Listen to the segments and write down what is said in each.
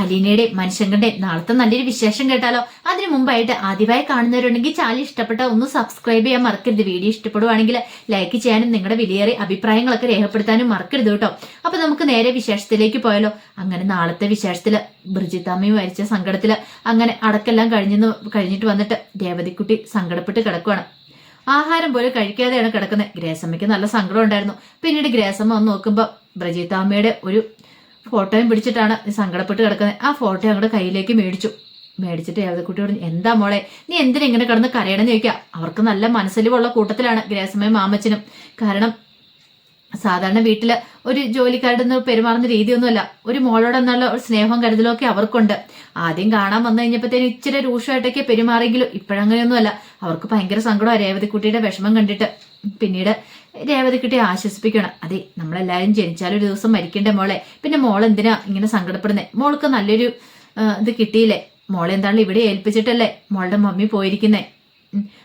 അലീനയുടെ മനുഷ്യങ്ങളുടെ നാളത്തെ നല്ലൊരു വിശേഷം കേട്ടാലോ? അതിനു മുമ്പായിട്ട് ആദ്യമായി കാണുന്നവരുണ്ടെങ്കിൽ ചാനൽ ഇഷ്ടപ്പെട്ട ഒന്ന് സബ്സ്ക്രൈബ് ചെയ്യാൻ മറക്കരുത്. വീഡിയോ ഇഷ്ടപ്പെടുവാണെങ്കിൽ ലൈക്ക് ചെയ്യാനും നിങ്ങളുടെ വിലയേറിയ അഭിപ്രായങ്ങളൊക്കെ രേഖപ്പെടുത്താനും മറക്കരുത് കേട്ടോ. അപ്പൊ നമുക്ക് നേരെ വിശേഷത്തിലേക്ക് പോയാലോ? അങ്ങനെ നാളത്തെ വിശേഷത്തിൽ ബ്രിജിത്താമ്മയും മരിച്ച സങ്കടത്തിൽ അങ്ങനെ അടക്കെല്ലാം കഴിഞ്ഞു കഴിഞ്ഞിട്ട് വന്നിട്ട് രേവതിക്കുട്ടി സങ്കടപ്പെട്ട് കിടക്കുവാണ്. ആഹാരം പോലും കഴിക്കാതെയാണ് കിടക്കുന്നത്. ഗ്രേസമ്മയ്ക്ക് നല്ല സങ്കടം ഉണ്ടായിരുന്നു. പിന്നീട് ഗ്രേസമ്മ ഒന്ന് നോക്കുമ്പോൾ ബ്രജിത്താമ്മയുടെ ഒരു ഫോട്ടോയും പിടിച്ചിട്ടാണ് സങ്കടപ്പെട്ട് കിടക്കുന്നത് ആ ഫോട്ടോ അങ്ങോട്ട് കയ്യിലേക്ക് മേടിച്ചു. മേടിച്ചിട്ട് യാവതക്കുട്ടി പറഞ്ഞു എന്താ മോളെ നീ എന്തിനാ ഇങ്ങനെ കിടന്ന് കരയണമെന്ന് ചോദിക്കുക അവർക്ക് നല്ല മനസ്സിലുള്ള കൂട്ടത്തിലാണ് ഗ്രേസമ്മയും മാമച്ചനും. കാരണം സാധാരണ വീട്ടിൽ ഒരു ജോലിക്കാരുടെ പെരുമാറുന്ന രീതിയൊന്നുമല്ല. ഒരു മോളോട് എന്നുള്ള ഒരു സ്നേഹവും കരുതലൊക്കെ അവർക്കുണ്ട്. ആദ്യം കാണാൻ വന്നു കഴിഞ്ഞപ്പോഴത്തേനും ഇച്ചിരി രൂക്ഷമായിട്ടൊക്കെ പെരുമാറിയെങ്കിലും ഇപ്പോഴങ്ങനെയൊന്നുമല്ല. അവർക്ക് ഭയങ്കര സങ്കടമാണ് രേവതിക്കുട്ടിയുടെ വിഷമം കണ്ടിട്ട്. പിന്നീട് രേവതിക്കുട്ടിയെ ആശ്വസിപ്പിക്കണം. അതെ നമ്മളെല്ലാവരും ജനിച്ചാലും ഒരു ദിവസം മരിക്കണ്ട മോളെ? പിന്നെ മോൾ എന്തിനാ ഇങ്ങനെ സങ്കടപ്പെടുന്നത് മോൾക്ക് നല്ലൊരു ഇത് കിട്ടിയില്ലേ? മോളെ എന്താണ് ഇവിടെ ഏൽപ്പിച്ചിട്ടല്ലേ മോളുടെ മമ്മി പോയിരിക്കുന്നേ?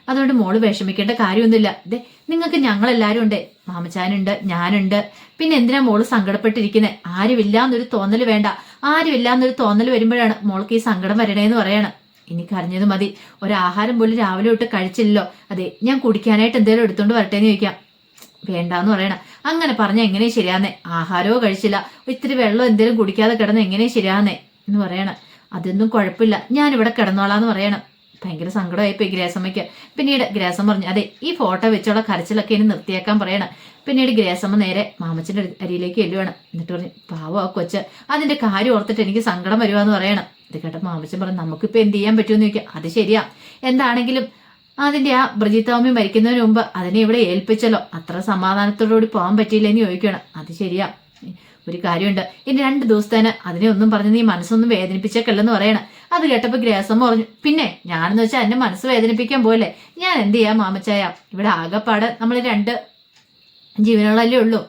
അതുകൊണ്ട് മോൾ വിഷമിക്കേണ്ട കാര്യമൊന്നുമില്ല. ദേ നിങ്ങൾക്ക് ഞങ്ങളെല്ലാരും ഉണ്ട്. മാമച്ചാനുണ്ട് ഞാനുണ്ട്. പിന്നെ എന്തിനാ മോൾ സങ്കടപ്പെട്ടിരിക്കുന്നത് ആരുമില്ല എന്നൊരു തോന്നൽ വേണ്ട. ആരുമില്ല എന്നൊരു തോന്നൽ വരുമ്പോഴാണ് മോൾക്ക് ഈ സങ്കടം വരണേന്ന് പറയണം. ഇനി കരഞ്ഞത് മതി. ഒരാഹാരം പോലും രാവിലെ തൊട്ട് കഴിച്ചില്ലല്ലോ. അതെ ഞാൻ കുടിക്കാനായിട്ട് എന്തെങ്കിലും എടുത്തോണ്ട് വരട്ടെ എന്ന് ചോദിക്കാം. വേണ്ടാന്ന് പറയണം. അങ്ങനെ പറഞ്ഞ എങ്ങനെ ശരിയാന്നേ? ആഹാരമോ കഴിച്ചില്ല. ഇത്തിരി വെള്ളം എന്തെങ്കിലും കുടിക്കാതെ കിടന്ന് എങ്ങനെ ശരിയാന്നേ എന്ന് പറയണം. അതൊന്നും കുഴപ്പമില്ല. ഞാനിവിടെ കിടന്നോളാന്ന് പറയണം. ഭയങ്കര സങ്കടമായി പോയി ഗ്രേസമ്മയ്ക്ക്. പിന്നീട് ഗ്രേസം പറഞ്ഞു അതെ ഈ ഫോട്ടോ വെച്ചുള്ള കരച്ചിലൊക്കെ ഇനി നിർത്തിയേക്കാൻ പറയണം. പിന്നീട് ഗ്രേസമ്മ നേരെ മാമച്ചന്റെ അരി- അരിയിലേക്ക് എല്ലുവേണം എന്നിട്ട് പറഞ്ഞു പാവം ആ കൊച്ച്. അതിന്റെ കാര്യം ഓർത്തിട്ട് എനിക്ക് സങ്കടം വരുവാന്ന് പറയണം. ഇത് കേട്ട മാമച്ചൻ പറഞ്ഞു നമുക്കിപ്പോ എന്ത് ചെയ്യാൻ പറ്റുമെന്ന് ചോദിക്കാം അത് ശരിയാ. എന്താണെങ്കിലും അതിന്റെ ആ ബ്രജിത്താമി മരിക്കുന്നതിന് മുമ്പ് അതിനെ ഇവിടെ ഏൽപ്പിച്ചല്ലോ. അത്ര സമാധാനത്തോടുകൂടി പോകാൻ പറ്റിയില്ലെന്ന് ചോദിക്കണം അത് ശരിയാ. ഒരു കാര്യമുണ്ട്. ഇനി രണ്ട് ദിവസത്തേന് അതിനെ ഒന്നും പറഞ്ഞ് നീ മനസ്സൊന്നും വേദനിപ്പിച്ചേക്കല്ലെന്ന് പറയണം. അത് കേട്ടപ്പോ ഗ്രേസം പറഞ്ഞു പിന്നെ ഞാനെന്ന് വെച്ചാൽ എന്റെ മനസ്സ് വേദനിപ്പിക്കാൻ പോലെ ഞാൻ എന്ത് ചെയ്യാം മാമച്ചായ? ഇവിടെ ആകെപ്പാട് നമ്മൾ രണ്ട് ജീവനുള്ളല്ലേ ഉള്ളൂ.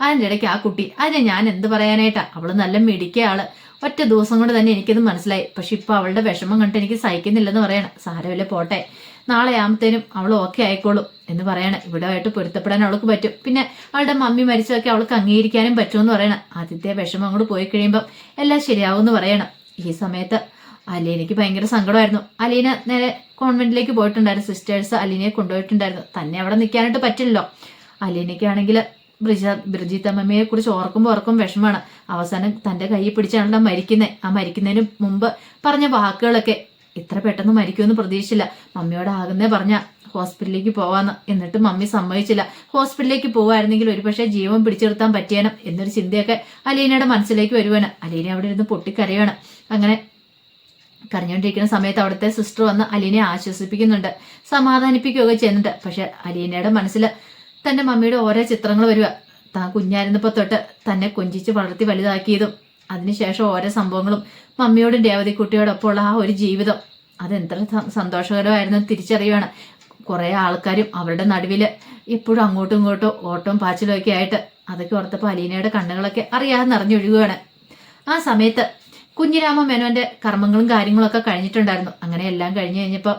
അതിന്റെ ഇടയ്ക്ക് ആ കുട്ടി അതിനെ ഞാൻ എന്ത് പറയാനായിട്ടാ? അവൾ നല്ല മിടിക്കുക ആൾ. ഒറ്റ ദിവസം കൊണ്ട് തന്നെ എനിക്കത് മനസ്സിലായി. പക്ഷെ ഇപ്പൊ അവളുടെ വിഷമം കണ്ടിട്ട് എനിക്ക് സഹിക്കുന്നില്ലെന്ന് പറയണം. സാരമില്ല പോട്ടെ. നാളെ ആകുമ്പത്തേനും അവൾ ഓക്കെ ആയിക്കോളും എന്ന് പറയണം. ഇവിടെ ആയിട്ട് പൊരുത്തപ്പെടാൻ അവൾക്ക് പറ്റും. പിന്നെ അവളുടെ മമ്മി മരിച്ചതൊക്കെ അവൾക്ക് അംഗീകരിക്കാനും പറ്റുമെന്ന് പറയണം. ആദ്യത്തെ വിഷമം അങ്ങോട്ട് പോയി കഴിയുമ്പം എല്ലാം ശരിയാവും എന്ന് പറയണം. ഈ സമയത്ത് അലീനയ്ക്ക് ഭയങ്കര സങ്കടമായിരുന്നു. അലീന നേരെ കോൺവെന്റിലേക്ക് പോയിട്ടുണ്ടായിരുന്നു. സിസ്റ്റേഴ്സ് അലീനയെ കൊണ്ടുപോയിട്ടുണ്ടായിരുന്നു. തന്നെ അവിടെ നിൽക്കാനായിട്ട് പറ്റില്ലല്ലോ. അലീനയ്ക്കാണെങ്കിൽ ബ്രിജ ബ്രിജിത്തമ്മയെ കുറിച്ച് ഓർക്കുമ്പോൾ ഓർക്കും വിഷമാണ് അവസാനം തന്റെ കൈ പിടിച്ചാണല്ലോ മരിക്കുന്നത് ആ മരിക്കുന്നതിന് മുമ്പ് പറഞ്ഞ വാക്കുകളൊക്കെ ഇത്ര പെട്ടെന്ന് മരിക്കുമെന്ന് പ്രതീക്ഷിച്ചില്ല. മമ്മിയോട് ആകുന്നേ പറഞ്ഞ ഹോസ്പിറ്റലിലേക്ക് പോവാന്ന്. എന്നിട്ട് മമ്മി സമ്മതിച്ചില്ല. ഹോസ്പിറ്റലിലേക്ക് പോവായിരുന്നെങ്കിൽ ഒരുപക്ഷെ ജീവൻ പിടിച്ചെടുത്താൻ പറ്റിയേനും എന്നൊരു ചിന്തയൊക്കെ അലീനയുടെ മനസ്സിലേക്ക് വരുവാണ്. അലീന അവിടെ ഇരുന്ന് പൊട്ടിക്കരയാണ്. അങ്ങനെ കരഞ്ഞുകൊണ്ടിരിക്കുന്ന സമയത്ത് അവിടുത്തെ സിസ്റ്റർ വന്ന് അലീനയെ ആശ്വസിപ്പിക്കുന്നുണ്ട്. സമാധാനിപ്പിക്കുകയൊക്കെ ചെയ്യുന്നുണ്ട്. പക്ഷെ അലീനയുടെ മനസ്സിൽ തന്റെ മമ്മിയുടെ ഓരോ ചിത്രങ്ങൾ വരിക താൻ കുഞ്ഞായിരുന്നപ്പോ തൊട്ട് തന്നെ കൊഞ്ചിച്ച് വളർത്തി വലുതാക്കിയതും അതിനുശേഷം ഓരോ സംഭവങ്ങളും മമ്മിയോടും രേവതിക്കുട്ടിയോടൊപ്പം ഉള്ള ആ ഒരു ജീവിതം. അതെത്ര സന്തോഷകരമായിരുന്നു തിരിച്ചറിയുകയാണ് കുറേ ആൾക്കാരും അവരുടെ നടുവിൽ എപ്പോഴും അങ്ങോട്ടും ഇങ്ങോട്ടും ഓട്ടവും പാച്ചിലും ഒക്കെ ആയിട്ട് അതൊക്കെ ഓർത്തപ്പോൾ അലീനയുടെ കണ്ണുകളൊക്കെ അറിയാതെ നിറഞ്ഞൊഴുകുകയാണ് ആ സമയത്ത് കുഞ്ഞിരാമ മേനോന്റെ കർമ്മങ്ങളും കാര്യങ്ങളൊക്കെ കഴിഞ്ഞിട്ടുണ്ടായിരുന്നു. അങ്ങനെ എല്ലാം കഴിഞ്ഞു കഴിഞ്ഞപ്പോൾ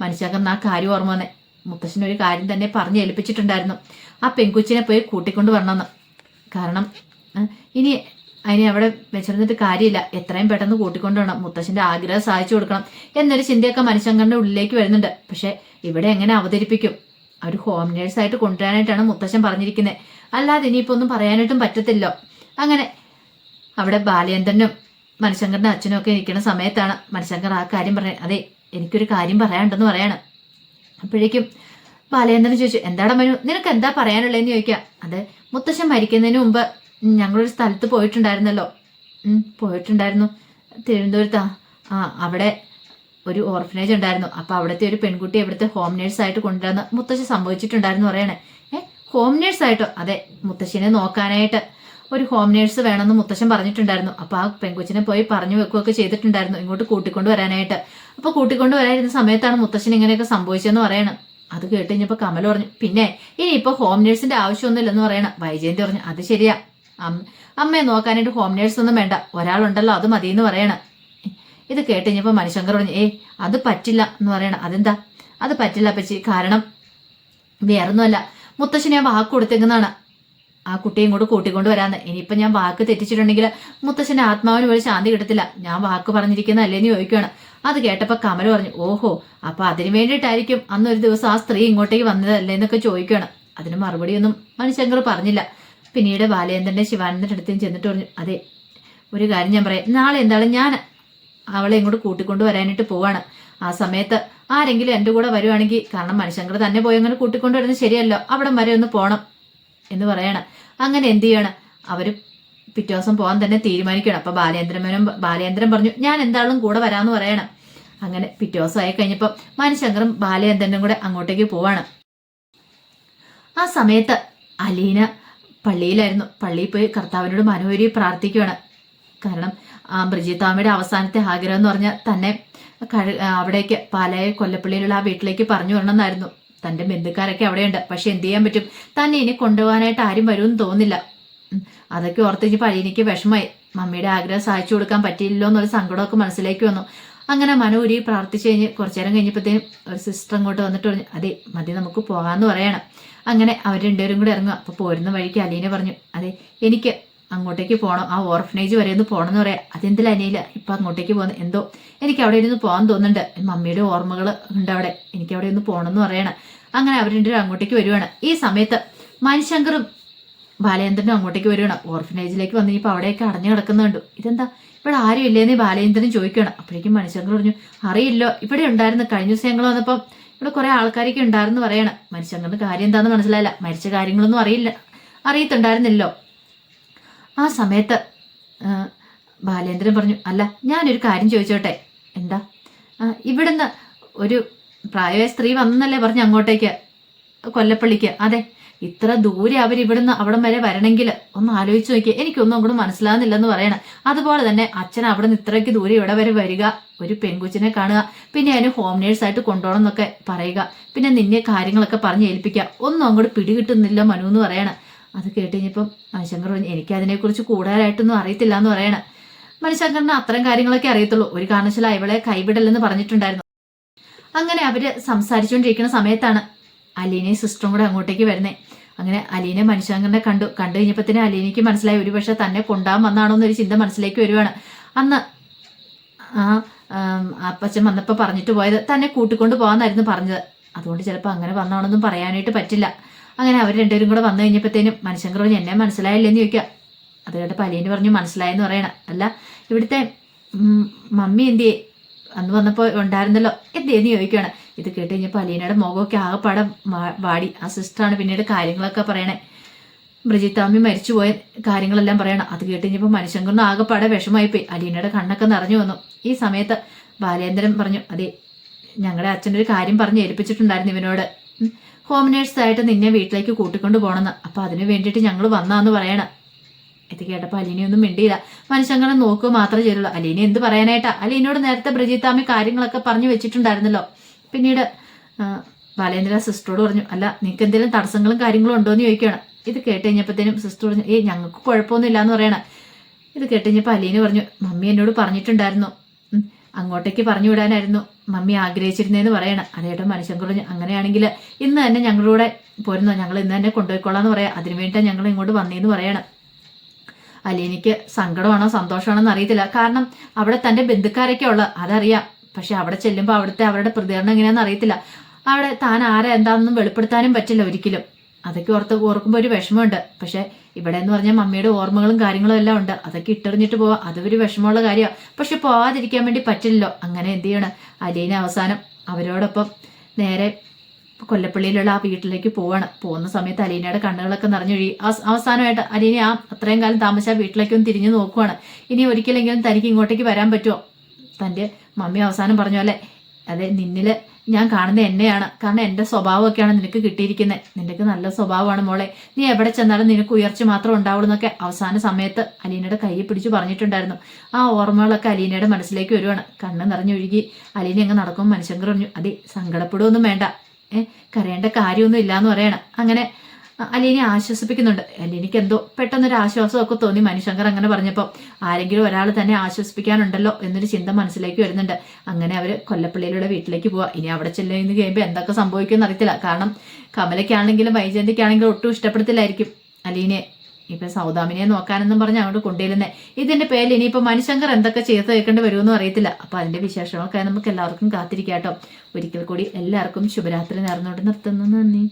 മനുഷ്യകൻ ആ കാര്യം ഓർമ്മ വന്നേ. മുത്തശ്ശനൊരു കാര്യം തന്നെ പറഞ്ഞ് ഏൽപ്പിച്ചിട്ടുണ്ടായിരുന്നു. ആ പെൺകുച്ചിനെ പോയി കൂട്ടിക്കൊണ്ട് വരണമെന്ന്. കാരണം ഇനി അതിനെ അവിടെ വെച്ചിരുന്നിട്ട് കാര്യമില്ല. എത്രയും പെട്ടെന്ന് കൂട്ടിക്കൊണ്ട് മുത്തശ്ശിന്റെ ആഗ്രഹം സാധിച്ചു കൊടുക്കണം എന്നൊരു ചിന്തയൊക്കെ മനുഷ്യങ്കറിന്റെ ഉള്ളിലേക്ക് വരുന്നുണ്ട്. പക്ഷെ ഇവിടെ എങ്ങനെ അവതരിപ്പിക്കും? ഒരു ഹോം നേഴ്സായിട്ട് കൊണ്ടുവരാനായിട്ടാണ് മുത്തശ്ശൻ പറഞ്ഞിരിക്കുന്നത് അല്ലാതെ ഇനിയിപ്പോ ഒന്നും പറയാനായിട്ടും പറ്റത്തില്ലോ. അങ്ങനെ അവിടെ ബാലചന്ദ്രനും മനുശങ്കറിന്റെ അച്ഛനും ഒക്കെ ഇരിക്കുന്ന സമയത്താണ് മനുശങ്കർ ആ കാര്യം പറഞ്ഞത് അതെ എനിക്കൊരു കാര്യം പറയാനുണ്ടെന്ന് പറയാണ്. അപ്പോഴേക്കും ബാലചന്ദ്രൻ ചോദിച്ചു എന്താടാ മനു നിനക്ക് എന്താ പറയാനുള്ളതെന്ന് ചോദിക്കാം. അത് മുത്തശ്ശൻ മരിക്കുന്നതിന് മുമ്പ് ഞങ്ങളൊരു സ്ഥലത്ത് പോയിട്ടുണ്ടായിരുന്നല്ലോ. പോയിട്ടുണ്ടായിരുന്നു. തിരുവനന്തപുരത്താ. ആ അവിടെ ഒരു ഓർഫനേജ് ഉണ്ടായിരുന്നു. അപ്പൊ അവിടുത്തെ ഒരു പെൺകുട്ടി ഇവിടുത്തെ ഹോം നേഴ്സ് ആയിട്ട് കൊണ്ടുവന്ന് മുത്തശ്ശി സംഭവിച്ചിട്ടുണ്ടായിരുന്നു പറയണേ. ഏ ഹോം നേഴ്സ് ആയിട്ടോ? അതെ മുത്തശ്ശിനെ നോക്കാനായിട്ട് ഒരു ഹോം നേഴ്സ് വേണമെന്ന് മുത്തശ്ശൻ പറഞ്ഞിട്ടുണ്ടായിരുന്നു. അപ്പൊ ആ പെൺകൊച്ചിനെ പോയി പറഞ്ഞു വെക്കുകയൊക്കെ ചെയ്തിട്ടുണ്ടായിരുന്നു ഇങ്ങോട്ട് കൂട്ടിക്കൊണ്ട് വരാനായിട്ട്. അപ്പൊ കൂട്ടിക്കൊണ്ട് വരാനിരുന്ന സമയത്താണ് മുത്തശ്ശൻ ഇങ്ങനെയൊക്കെ സംഭവിച്ചതെന്ന് പറയണം. അത് കേട്ട് കഴിഞ്ഞപ്പോ കമൽ പറഞ്ഞു പിന്നെ ഇനി ഇനിയിപ്പോ ഹോം നേഴ്സിന്റെ ആവശ്യമൊന്നുമില്ലെന്ന് പറയണം. വൈജയന്തി പറഞ്ഞു അത് ശരിയാ. അമ്മയെ നോക്കാനായിട്ട് ഹോം നേഴ്സ് ഒന്നും വേണ്ട. ഒരാളുണ്ടല്ലോ അത് മതി എന്ന് പറയണം. ഇത് കേട്ട് കഴിഞ്ഞപ്പോ മണിശങ്കർ പറഞ്ഞു ഏ അത് പറ്റില്ല എന്ന് പറയണം. അതെന്താ? അത് പറ്റില്ല പച്ചി കാരണം വേറൊന്നുമല്ല. മുത്തശ്ശന് ഞാൻ വാക്ക് കൊടുത്തേക്കുന്നതാണ് ആ കുട്ടിയും കൂടെ കൂട്ടിക്കൊണ്ട് വരാന്ന്. ഇനിയിപ്പം ഞാൻ വാക്ക് തെറ്റിച്ചിട്ടുണ്ടെങ്കിൽ മുത്തശ്ശന്റെ ആത്മാവിന് ഒരു ശാന്തി കിട്ടത്തില്ല. ഞാൻ വാക്ക് പറഞ്ഞിരിക്കുന്ന അല്ലേന്ന് ചോദിക്കുകയാണ് അത് കേട്ടപ്പോൾ കമൽ പറഞ്ഞു ഓഹോ അപ്പൊ അതിന് വേണ്ടിയിട്ടായിരിക്കും അന്നൊരു ദിവസം ആ സ്ത്രീ ഇങ്ങോട്ടേക്ക് വന്നതല്ലേ എന്നൊക്കെ ചോദിക്കുകയാണ് അതിന് മറുപടിയൊന്നും മണിശങ്കർ പറഞ്ഞില്ല. പിന്നീട് ബാലേന്ദ്രന്റെ ശിവാനന്ദന്റെ അടുത്തും ചെന്നിട്ട് പറഞ്ഞു അതെ ഒരു കാര്യം ഞാൻ പറയാം. നാളെ എന്തായാലും ഞാൻ അവളെ ഇങ്ങോട്ട് കൂട്ടിക്കൊണ്ട് വരാനായിട്ട് പോവാണ്. ആ സമയത്ത് ആരെങ്കിലും എന്റെ കൂടെ വരുവാണെങ്കിൽ കാരണം മനുഷ്യങ്കർ തന്നെ പോയി അങ്ങനെ കൂട്ടിക്കൊണ്ട് വരുന്നത് ശരിയല്ലോ. അവിടം വരെ ഒന്ന് പോകണം എന്ന് പറയണം. അങ്ങനെ എന്ത് ചെയ്യണം? അവർ പിറ്റേ ദിവസം പോകാൻ തന്നെ തീരുമാനിക്കണം അപ്പൊ ബാലേന്ദ്രമേനും ബാലേന്ദ്രൻ പറഞ്ഞു ഞാൻ എന്താളും കൂടെ വരാമെന്ന് പറയണം. അങ്ങനെ പിറ്റേ ദിവസം ആയി കഴിഞ്ഞപ്പോൾ മനുശങ്കറും ബാലേന്ദ്രനും കൂടെ അങ്ങോട്ടേക്ക് പോവാണ്. ആ സമയത്ത് അലീന പള്ളിയിലായിരുന്നു. പള്ളിയിൽ പോയി കർത്താവിനോട് മനോഹരി പ്രാർത്ഥിക്കുകയാണ് കാരണം ആ ബ്രിജിത്താമ്മയുടെ അവസാനത്തെ ആഗ്രഹം എന്ന് പറഞ്ഞാൽ തന്നെ കഴി അവിടേക്ക് പാലായ കൊല്ലപ്പള്ളിയിലുള്ള ആ വീട്ടിലേക്ക് പറഞ്ഞു വരണമെന്നായിരുന്നു. തന്റെ ബന്ധുക്കാരൊക്കെ അവിടെയുണ്ട്. പക്ഷെ എന്ത് ചെയ്യാൻ പറ്റും? തന്നെ ഇനി കൊണ്ടുപോകാനായിട്ട് ആരും വരുമെന്ന് തോന്നില്ല അതൊക്കെ ഓർത്തിച്ച് ഇനി പഴയനിക്ക് വിഷമായി മമ്മിയുടെ ആഗ്രഹം സാധിച്ചു കൊടുക്കാൻ പറ്റിയില്ലോ എന്നൊരു സങ്കടമൊക്കെ മനസ്സിലേക്ക് വന്നു. അങ്ങനെ മനോരി പ്രാർത്ഥിച്ചു കഴിഞ്ഞ് കുറച്ചു നേരം കഴിഞ്ഞപ്പോഴത്തേനും ഒരു സിസ്റ്റർ അങ്ങോട്ട് വന്നിട്ട് പറഞ്ഞു അതെ മതി നമുക്ക് പോകാമെന്ന് പറയണം. അങ്ങനെ അവർ രണ്ടുപേരും കൂടെ ഇറങ്ങുക. അപ്പോൾ പോരുന്ന വഴിക്ക് അലീനെ പറഞ്ഞു അതെ എനിക്ക് അങ്ങോട്ടേക്ക് പോകണം ആ ഓർഫനേജ് വരെ ഒന്ന് പോകണം എന്ന് പറയാം. അതെന്തിൽ അനിയില്ല ഇപ്പം അങ്ങോട്ടേക്ക് പോകുന്നത് എന്തോ? എനിക്ക് അവിടെ ഇരുന്ന് പോകാൻ തോന്നുന്നുണ്ട്. മമ്മിയുടെ ഓർമ്മകൾ ഉണ്ട് അവിടെ. എനിക്ക് അവിടെ ഒന്ന് പോകണം എന്ന് പറയണം. അങ്ങനെ അവർ രണ്ടുപേരും അങ്ങോട്ടേക്ക് വരുവാണ്. ഈ സമയത്ത് മനുശങ്കറും ബാലേന്ദ്രനും അങ്ങോട്ടേക്ക് വരികയാണ് ഓർഫനേജിലേക്ക് വന്ന് ഇപ്പോൾ അവിടെയൊക്കെ അടഞ്ഞു കിടക്കുന്നുണ്ട്. ഇതെന്താ? ഇവിടെ ആരും ഇല്ലേന്ന് ബാലേന്ദ്രൻ ചോദിക്കണം അപ്പോഴേക്കും മനുഷ്യങ്ങൾ പറഞ്ഞു അറിയില്ലോ ഇവിടെ ഉണ്ടായിരുന്നു. കഴിഞ്ഞ ദിവസം ഞങ്ങൾ വന്നപ്പോൾ ഇവിടെ കുറെ ആൾക്കാരൊക്കെ ഉണ്ടായിരുന്നു പറയണം. മനുഷ്യങ്ങളുടെ കാര്യം എന്താണെന്ന് മനസ്സിലായില്ല. മരിച്ച കാര്യങ്ങളൊന്നും അറിയില്ല. അറിയത്തുണ്ടായിരുന്നില്ലോ. ആ സമയത്ത് ബാലേന്ദ്രൻ പറഞ്ഞു അല്ല ഞാനൊരു കാര്യം ചോദിച്ചോട്ടെ. എന്താ? ഇവിടുന്ന് ഒരു പ്രായമായ സ്ത്രീ വന്നല്ലേ പറഞ്ഞു അങ്ങോട്ടേക്ക്? കൊല്ലപ്പള്ളിക്ക്. അതെ ഇത്ര ദൂരെ അവർ ഇവിടുന്ന് അവിടം വരെ വരണമെങ്കിൽ ഒന്ന് ആലോചിച്ച് നോക്കിയാൽ എനിക്കൊന്നും അങ്ങോട്ട് മനസ്സിലാകുന്നില്ലെന്ന് പറയണം. അതുപോലെ തന്നെ അച്ഛൻ അവിടെ നിന്ന് ഇത്രയ്ക്ക് ദൂരെ ഇവിടെ വരെ വരിക ഒരു പെൺകുച്ചിനെ കാണുക പിന്നെ അതിന് ഹോം നേഴ്സായിട്ട് കൊണ്ടുപോകണം എന്നൊക്കെ പറയുക പിന്നെ നിന്നെ കാര്യങ്ങളൊക്കെ പറഞ്ഞ് ഏൽപ്പിക്കുക. ഒന്നും അങ്ങോട്ട് പിടികിട്ടുന്നില്ല മനു എന്ന് പറയണം. അത് കേട്ട് കഴിഞ്ഞപ്പം പറഞ്ഞു എനിക്ക് അതിനെക്കുറിച്ച് കൂടുതലായിട്ടൊന്നും അറിയത്തില്ല എന്ന് പറയണം. മനുശങ്കറിന് അത്തരം കാര്യങ്ങളൊക്കെ അറിയത്തുള്ളൂ. ഒരു കാരണവശാലും ഇവളെ കൈവിടലെന്ന് പറഞ്ഞിട്ടുണ്ടായിരുന്നു. അങ്ങനെ അവർ സംസാരിച്ചുകൊണ്ടിരിക്കുന്ന സമയത്താണ് അലീനയും സിസ്റ്ററും കൂടെ അങ്ങോട്ടേക്ക് വരുന്നേ. അങ്ങനെ അലീനെ മനുഷ്യങ്കറിനെ കണ്ടു. കണ്ടു കഴിഞ്ഞപ്പോൾ തന്നെ അലീനയ്ക്ക് മനസ്സിലായി. ഒരു പക്ഷെ തന്നെ കൊണ്ടാൻ വന്നാണോ എന്നൊരു ചിന്ത മനസ്സിലേക്ക് വരുവാണ്. അന്ന് ആ അപ്പച്ചൻ വന്നപ്പോൾ പറഞ്ഞിട്ട് പോയത് തന്നെ കൂട്ടിക്കൊണ്ട് പോകാമെന്നായിരുന്നു പറഞ്ഞത്. അതുകൊണ്ട് ചിലപ്പോൾ അങ്ങനെ വന്നാണെന്നും പറയാനായിട്ട് പറ്റില്ല. അങ്ങനെ അവർ രണ്ടുപേരും കൂടെ വന്നു കഴിഞ്ഞപ്പോഴത്തേനും മനുഷ്യങ്കർ പറഞ്ഞു എന്നെ മനസ്സിലായില്ലെന്ന് ചോദിക്കുക അത് കേട്ടപ്പോൾ അലീന് പറഞ്ഞു മനസ്സിലായെന്ന് പറയണം. അല്ല ഇവിടുത്തെ മമ്മി എന്തിയെ? അന്ന് വന്നപ്പോൾ ഉണ്ടായിരുന്നല്ലോ. എന്തിയെന്ന് ചോദിക്കുകയാണ് ഇത് കേട്ട് കഴിഞ്ഞപ്പോൾ അലീനയുടെ മുഖമൊക്കെ ആകെപ്പാടെ വാടി. ആ സിസ്റ്ററാണ് പിന്നീട് കാര്യങ്ങളൊക്കെ പറയണേ. ബ്രിജിത്താമ്മി മരിച്ചുപോയ കാര്യങ്ങളെല്ലാം പറയണം. അത് കേട്ട് കഴിഞ്ഞപ്പോൾ മനുഷ്യങ്കൊന്ന് ആകെപ്പാടെ വിഷമായിപ്പോയി അലീനയുടെ കണ്ണൊക്കെ നിറഞ്ഞു വന്നു. ഈ സമയത്ത് ബാലേന്ദ്രൻ പറഞ്ഞു അതെ ഞങ്ങളുടെ അച്ഛനൊരു കാര്യം പറഞ്ഞ് ഏൽപ്പിച്ചിട്ടുണ്ടായിരുന്നു ഇവനോട്. ഹോം നേഴ്സായിട്ട് നിന്നെ വീട്ടിലേക്ക് കൂട്ടിക്കൊണ്ട് പോകണമെന്ന് അപ്പോൾ അതിന് വേണ്ടിയിട്ട് ഞങ്ങൾ വന്നാന്ന് പറയണം. ഇത് കേട്ടപ്പോൾ അലീനയൊന്നും മിണ്ടിയില്ല. മനുഷ്യങ്ങനെ നോക്കുക മാത്രമേ ചെയ്തുള്ളൂ. അലീന എന്ത് പറയാനായിട്ടാ? അലീനോട് നേരത്തെ ബ്രിജിത്താമി കാര്യങ്ങളൊക്കെ പറഞ്ഞു വെച്ചിട്ടുണ്ടായിരുന്നല്ലോ. പിന്നീട് ബാലേന്ദ്ര സിസ്റ്ററോട് പറഞ്ഞു അല്ല നിനക്ക് എന്തെങ്കിലും തടസ്സങ്ങളും കാര്യങ്ങളും ഉണ്ടോ എന്ന് ചോദിക്കുകയാണ്. ഇത് കേട്ട് കഴിഞ്ഞപ്പോഴത്തേനും സിസ്റ്റർ പറഞ്ഞു ഏയ് ഞങ്ങൾക്ക് കുഴപ്പമൊന്നുമില്ല എന്ന് പറയണ. ഇത് കേട്ട് കഴിഞ്ഞപ്പോൾ അലീന പറഞ്ഞു മമ്മി എന്നോട് പറഞ്ഞിട്ടുണ്ടായിരുന്നു. അങ്ങോട്ടേക്ക് പറഞ്ഞു വിടാനായിരുന്നു. മമ്മി ആഗ്രഹിച്ചിരുന്നതെന്ന് പറയണം. അതേട്ടോ മനുഷ്യൻ പറഞ്ഞു അങ്ങനെയാണെങ്കിൽ ഇന്ന് തന്നെ ഞങ്ങളുടെ കൂടെ പോരുന്നോ? ഞങ്ങൾ ഇന്ന് തന്നെ കൊണ്ടുപോയിക്കോളാം എന്ന് പറയാം അതിനുവേണ്ടിയിട്ടാണ് ഞങ്ങൾ ഇങ്ങോട്ട് വന്നേന്ന് പറയണം. അലീനയ്ക്ക് സങ്കടമാണോ സന്തോഷമാണോ എന്ന് അറിയത്തില്ല. കാരണം അവിടെ തന്റെ ബന്ധുക്കാരൊക്കെ ഉള്ള അതറിയാം. പക്ഷെ അവിടെ ചെല്ലുമ്പോൾ അവിടുത്തെ അവരുടെ പ്രതികരണം എങ്ങനെയാണെന്ന് അറിയത്തില്ല. അവിടെ താൻ ആരാ എന്താണെന്നും വെളിപ്പെടുത്താനും പറ്റില്ല ഒരിക്കലും. അതൊക്കെ ഓർത്ത് ഓർക്കുമ്പോൾ ഒരു വിഷമമുണ്ട്. പക്ഷെ ഇവിടെ എന്ന് പറഞ്ഞാൽ മമ്മിയുടെ ഓർമ്മകളും കാര്യങ്ങളും എല്ലാം ഉണ്ട്. അതൊക്കെ ഇട്ടെറിഞ്ഞിട്ട് പോവാം. അതൊരു വിഷമമുള്ള കാര്യമാണ് പക്ഷെ പോവാതിരിക്കാൻ വേണ്ടി പറ്റില്ലല്ലോ. അങ്ങനെ എന്ത് ചെയ്യണം? അലീന അവസാനം അവരോടൊപ്പം നേരെ കൊല്ലപ്പള്ളിയിലുള്ള ആ വീട്ടിലേക്ക് പോവാണ്. പോകുന്ന സമയത്ത് അലീനയുടെ കണ്ണുകളൊക്കെ നിറഞ്ഞൊഴി അവസ്- അവസാനമായിട്ട് അലീന ആ അത്രയും കാലം താമസിച്ച വീട്ടിലേക്കൊന്ന് തിരിഞ്ഞു നോക്കുവാണ്. ഇനി ഒരിക്കലെങ്കിലും തനിക്ക് ഇങ്ങോട്ടേക്ക് വരാൻ പറ്റുമോ തന്റെ മമ്മി അവസാനം പറഞ്ഞ പോലെ അതെ നിന്നിൽ ഞാൻ കാണുന്നത് എന്നെയാണ്. കാരണം എന്റെ സ്വഭാവമൊക്കെയാണ് നിനക്ക് കിട്ടിയിരിക്കുന്നത് നിനക്ക് നല്ല സ്വഭാവമാണ് മോളെ. നീ എവിടെ ചെന്നാലും നിനക്ക് ഉയർച്ച മാത്രം ഉണ്ടാവുള്ളൂ എന്നൊക്കെ അവസാന സമയത്ത് അലീനയുടെ കൈയെ പിടിച്ച് പറഞ്ഞിട്ടുണ്ടായിരുന്നു. ആ ഓർമ്മകളൊക്കെ അലീനയുടെ മനസ്സിലേക്ക് വരുവാണ്. കണ്ണ് നിറഞ്ഞൊഴുകി അലീന അങ്ങ് നടക്കുമ്പോൾ മനുഷ്യൻ പറഞ്ഞു അതെ സങ്കടപ്പെടുകയൊന്നും വേണ്ട. ഏഹ് കരയേണ്ട കാര്യമൊന്നും ഇല്ലാന്ന് പറയണം. അങ്ങനെ അലീനെ ആശ്വസിപ്പിക്കുന്നുണ്ട്. അലീനയ്ക്ക് എന്തോ പെട്ടെന്നൊരു ആശ്വാസമൊക്കെ തോന്നി മനുശങ്കർ അങ്ങനെ പറഞ്ഞപ്പോൾ ആരെങ്കിലും ഒരാൾ തന്നെ ആശ്വസിപ്പിക്കാനുണ്ടല്ലോ എന്നൊരു ചിന്ത മനസ്സിലേക്ക് വരുന്നുണ്ട്. അങ്ങനെ അവർ കൊല്ലപ്പള്ളിയിലൂടെ വീട്ടിലേക്ക് പോവാ. ഇനി അവിടെ ചെല്ലുന്ന കഴിയുമ്പോൾ എന്തൊക്കെ സംഭവിക്കുമെന്ന് അറിയത്തില്ല. കാരണം കമലയ്ക്കാണെങ്കിലും വൈജയന്തിക്കാണെങ്കിലും ഒട്ടും ഇഷ്ടപ്പെടത്തില്ലായിരിക്കും. അലീനെ ഇപ്പൊ സൗദാമിനെ നോക്കാനെന്നും പറഞ്ഞ് അങ്ങോട്ട് കൊണ്ടുവരുന്നേ. ഇതിന്റെ പേരിൽ ഇനിയിപ്പോ മനുശങ്കർ എന്തൊക്കെ ചെയ്ത് വെക്കേണ്ടി വരുമെന്നും അറിയത്തില്ല. അപ്പൊ അതിന്റെ വിശേഷങ്ങളൊക്കെ നമുക്ക് എല്ലാവർക്കും കാത്തിരിക്കാട്ടോ. ഒരിക്കൽ കൂടി എല്ലാവർക്കും ശുഭരാത്രി നേർന്നുകൊണ്ട് നിർത്തുന്നു. നന്ദി.